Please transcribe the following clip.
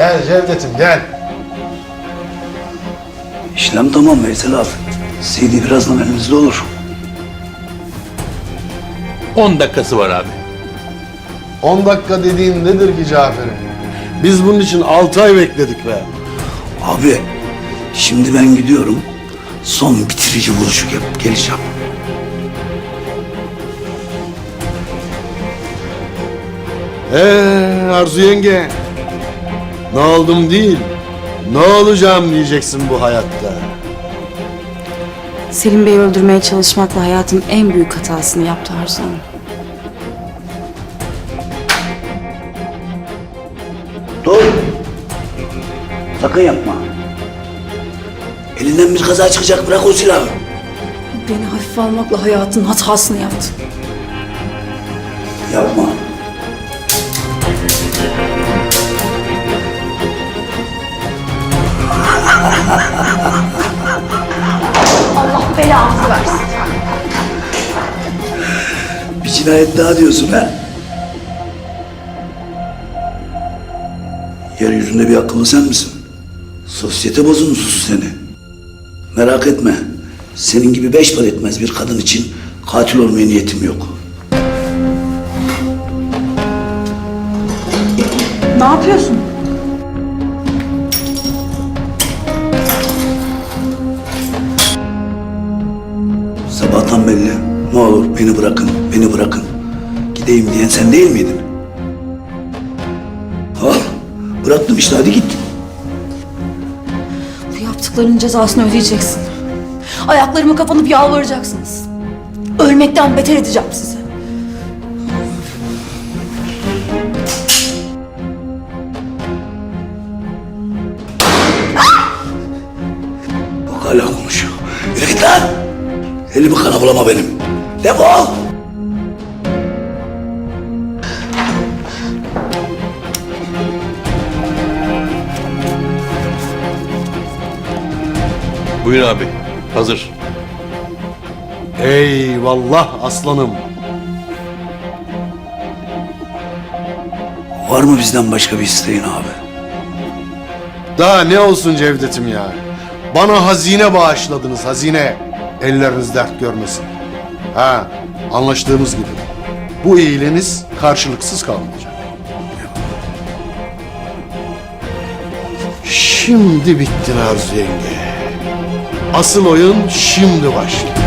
Gel Cevdet'im gel. İşlem tamam Veysel abi. CD birazdan elimizde olur. 10 dakikası var abi. 10 dakika dediğin nedir ki Cafer'im? Biz bunun için 6 ay bekledik be. Abi şimdi ben gidiyorum. Son bitirici vuruşu yapıp geleceğim. Ee Arzu yenge. Ne oldum değil, ne olacağım diyeceksin bu hayatta. Selim Bey'i öldürmeye çalışmakla hayatın en büyük hatasını yaptı Arzu Hanım. Dur. Sakın yapma. Elinden bir kaza çıkacak bırak o silahı. Beni hafife almakla hayatın hatasını yaptı. Yapma. Bir cinayet daha diyorsun ha? Yeryüzünde bir akıllı sen misin? Sosyete bozuntusu seni. Merak etme. Senin gibi beş para etmez bir kadın için katil olmaya niyetim yok. Ne yapıyorsun? Sabahtan belli. Ne olur beni bırakın, beni bırakın. Gideyim diyen sen değil miydin? Al, bıraktım işte hadi git. Bu yaptıklarının cezasını ödeyeceksin. Ayaklarımı kapanıp yalvaracaksınız. Ölmekten beter edeceğim sizi. Bak hala konuşuyor. Yürü git lan. Elimi kana bulama benim. Defol. Buyur abi. Hazır. Eyvallah aslanım. Var mı bizden başka bir isteğin abi? Daha ne olsun Cevdet'im ya. Bana hazine bağışladınız hazine. Elleriniz dert görmesin. Ha anlaştığımız gibi. Bu iyiliğiniz karşılıksız kalmayacak. Şimdi bittin Arzu yenge. Asıl oyun şimdi başlıyor.